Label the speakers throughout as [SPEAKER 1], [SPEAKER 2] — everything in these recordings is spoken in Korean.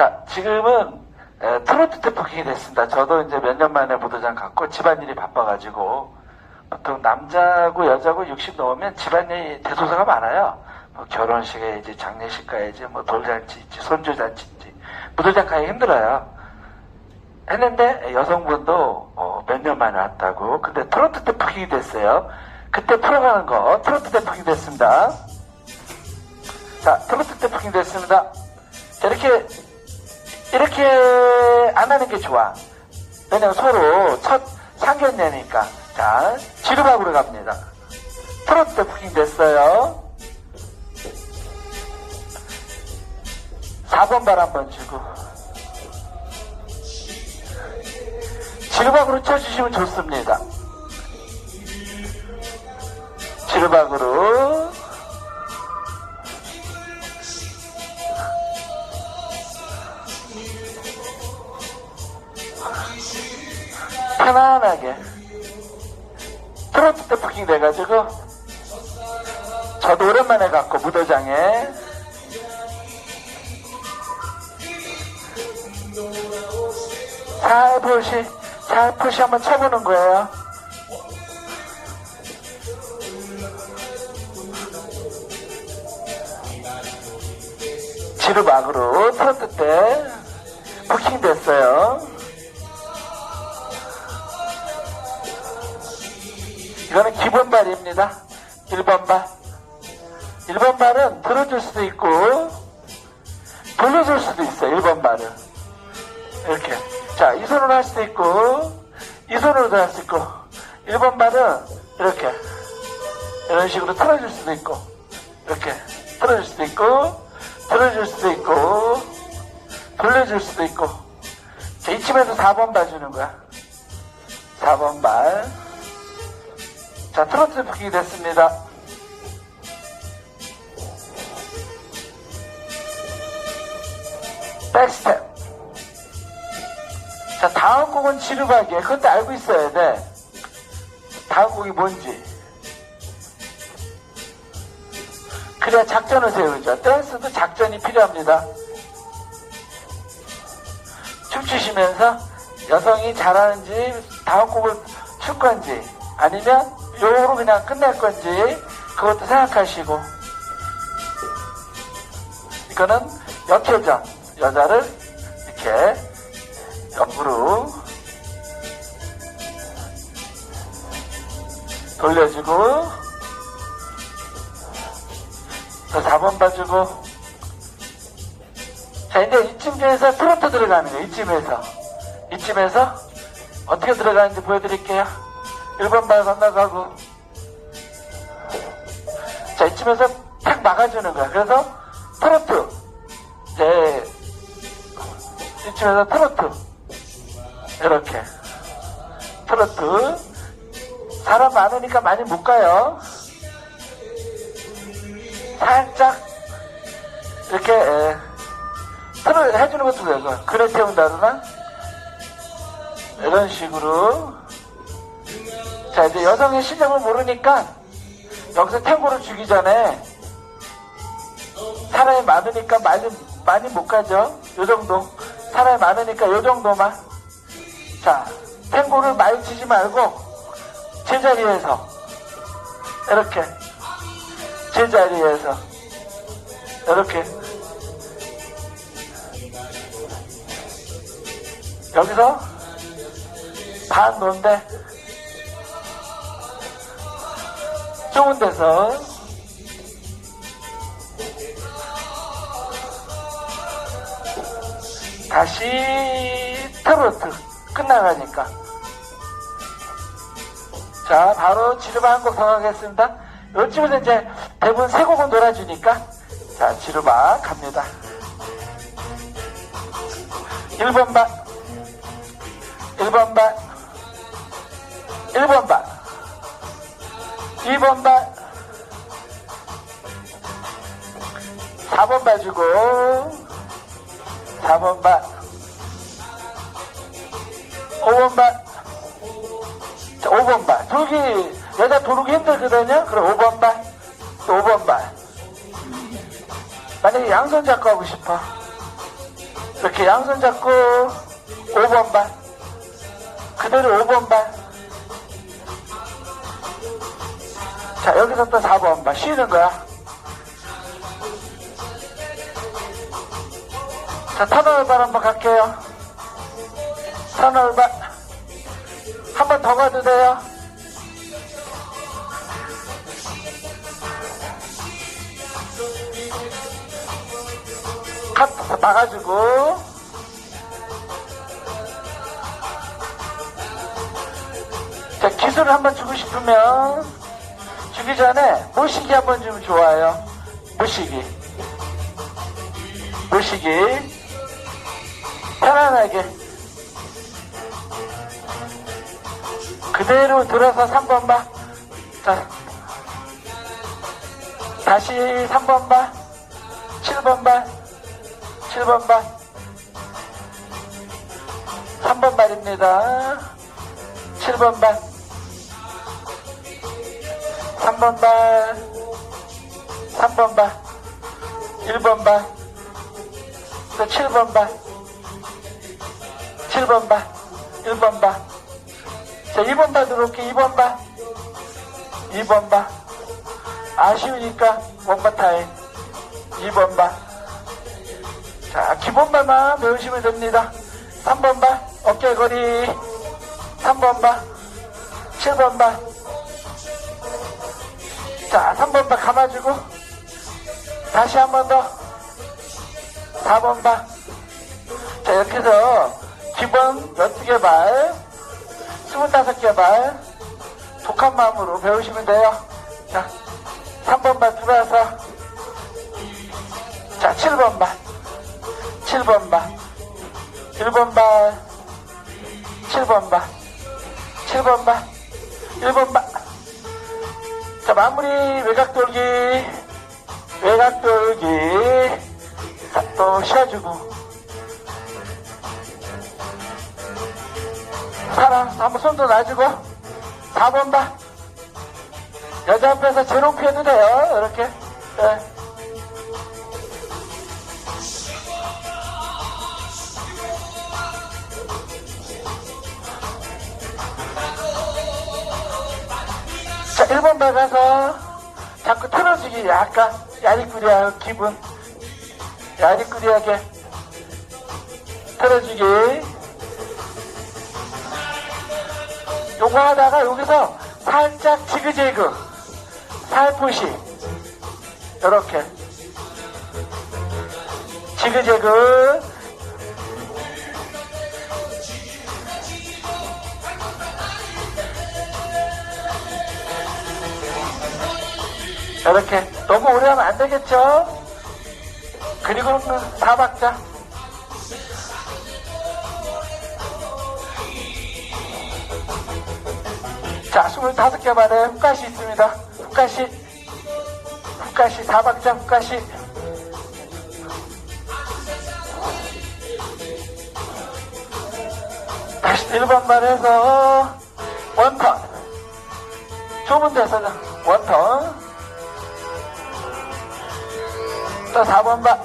[SPEAKER 1] 자, 지금은 에, 트로트 때 부킹이 됐습니다. 저도 이제 몇 년 만에 무도장 갔고 집안일이 바빠가지고 보통 남자고 여자고 60 넘으면 집안일이 대소사가 많아요. 뭐 결혼식에 이제 장례식 가야지, 뭐 돌잔치 있지, 손주잔치 있지. 무도장 가기 힘들어요. 했는데 여성분도 어, 몇년 만에 왔다고. 근데 트로트 때 부킹이 됐어요. 그때 풀어가는 거 트로트 때 부킹 됐습니다. 자, 트로트 때 부킹 됐습니다. 자, 이렇게 이렇게 안 하는 게 좋아. 왜냐면 서로 첫 상견례니까. 자, 지르박으로 갑니다. 트로트 때 부킹 됐어요. 4번 발 한 번 주고. 지르박으로 쳐주시면 좋습니다. 지르박으로. 편안하게. 트로트 때 부킹 돼가지고, 저도 오랜만에 갔고, 무도장에. 살포시, 살포시 한번 쳐보는 거예요. 지르막으로 트로트 때 부킹 됐어요. 이거는 기본 발입니다. 1번 발. 1번 발은 들어줄 수도 있고, 돌려줄 수도 있어요. 1번 발은. 이렇게. 자, 이 손으로 할 수도 있고, 이 손으로도 할 수 있고, 1번 발은 이렇게. 이런 식으로 틀어줄 수도 있고, 이렇게. 틀어줄 수도 있고, 틀어줄 수도 있고, 돌려줄 수도 있고. 자, 이쯤에서 4번 발 주는 거야. 4번 발. 자, 트로트 부킹이 됐습니다. 백스텝. 자, 다음 곡은 지르박이에요. 그것도 알고 있어야 돼. 다음 곡이 뭔지. 그래야 작전을 세우죠. 댄스도 작전이 필요합니다. 춤추시면서 여성이 잘하는지 다음 곡을 출 건지 아니면 요거로 그냥 끝낼 건지 그것도 생각하시고. 이거는 역회전 여자를 이렇게 옆으로 돌려주고 또 4번 봐주고. 자 이제 이쯤에서 트로트 들어가는 거예요 이쯤에서. 이쯤에서 어떻게 들어가는지 보여드릴게요 1번 발 건너가고. 자 이쯤에서 탁 막아주는 거야. 그래서 트로트. 이제 이쯤에서 트로트. 이렇게. 트로트. 사람 많으니까 많이 못 가요. 살짝 이렇게 에, 틀을 해주는 것도 되고. 그래 태운다거나 이런 식으로 자 이제 여성의 실력을 모르니까 여기서 탱고를 주기 전에 사람이 많으니까 많이 많이 못 가죠. 요 정도. 사람이 많으니까 요 정도만. 자 탱고를 많이 치지 말고 제자리에서 이렇게 제자리에서 이렇게 여기서 반 논데 좋은 데서. 다시 트로트 끝나가니까. 자 바로 지르바 한 곡 더 하겠습니다. 요즘은 이제 대부분 세 곡은 놀아주니까. 자 지르바 갑니다. 1번 반. 1번 반. 1번 반 2번 발. 4번 발 주고. 4번 발. 5번 발. 자, 5번 발. 저기 여자 도르기 힘들거든요? 그럼 5번 발 또 5번 발. 만약에 양손 잡고 하고 싶어. 이렇게 양손 잡고 5번 발. 그대로 5번 발. 자, 여기서 또 4번 발. 쉬는 거야. 자, 터널 발 한번 갈게요. 터널 발. 한번 더 가도 돼요. 카트 막아주고. 자, 기술을 한번 주고 싶으면 주기 전에 모시기 한번 주면 좋아요. 모시기. 모시기. 편안하게. 그대로 들어서 3번 봐. 자. 다시 3번 봐. 7번 봐. 7번 봐. 3번 발입니다. 7번 발. 3번 발. 3번 발. 1번 발. 또 7번 발. 7번 발. 1번 발. 자, 2번 발 들어올게. 2번 발. 2번 발. 아쉬우니까 원바 타임. 2번 발. 자, 기본발만 배우시면 됩니다. 3번 발, 어깨 거리. 3번 발, 7번 발. 자, 3번 발 감아주고. 다시 한 번 더. 4번 발. 자, 이렇게 해서 기본 12개 발, 25개 발, 독한 마음으로 배우시면 돼요. 자, 3번 발 들어와서. 자, 7번 발. 7번 발, 1번 발, 7번 발, 7번 발, 1번 발. 자, 마무리 외곽 돌기, 외곽 돌기. 자, 또 쉬어주고. 사람, 한번 손도 놔주고. 4번 발. 여자 앞에서 제롱 피해도 돼요, 이렇게. 네. 자, 1번 발 가서 자꾸 틀어주기 약간 야리꾸리한 기분. 야리꾸리하게 틀어주기. 요거 하다가 여기서 살짝 지그재그, 살포시. 요렇게. 지그재그. 이렇게 너무 오래 하면 안 되겠죠? 그리고는 사박자. 자, 25개 만에 훅가시 있습니다. 훅가시. 훅가시, 사박자 훅가시. 다시 1번 말해서 원턴. 좁은 데서 원턴. 또 4번 봐.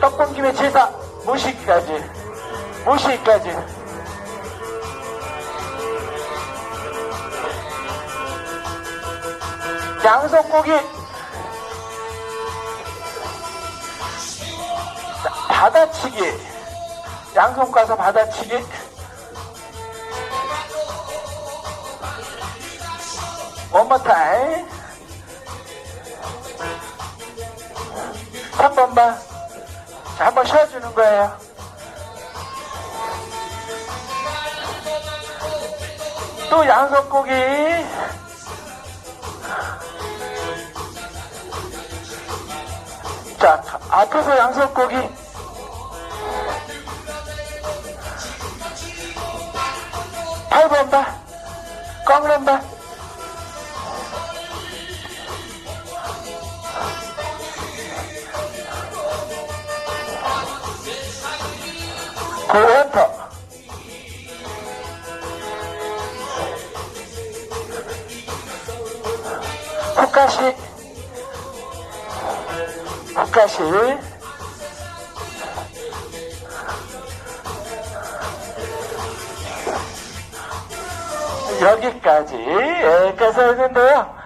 [SPEAKER 1] 떡볶이에 제사 모시기까지. 모시기까지. 양손고기. 자, 받아치기. 양손 가서 받아치기. 원more 타임. 3번 봐. 자, 한번 쉬어주는 거예요. 또 양손고기. 자, 앞에서 양손고기. 팔번 봐. 꽝런 봐. 고원파 국가시 국가시. 여기까지. 예, 끝을 했는데요.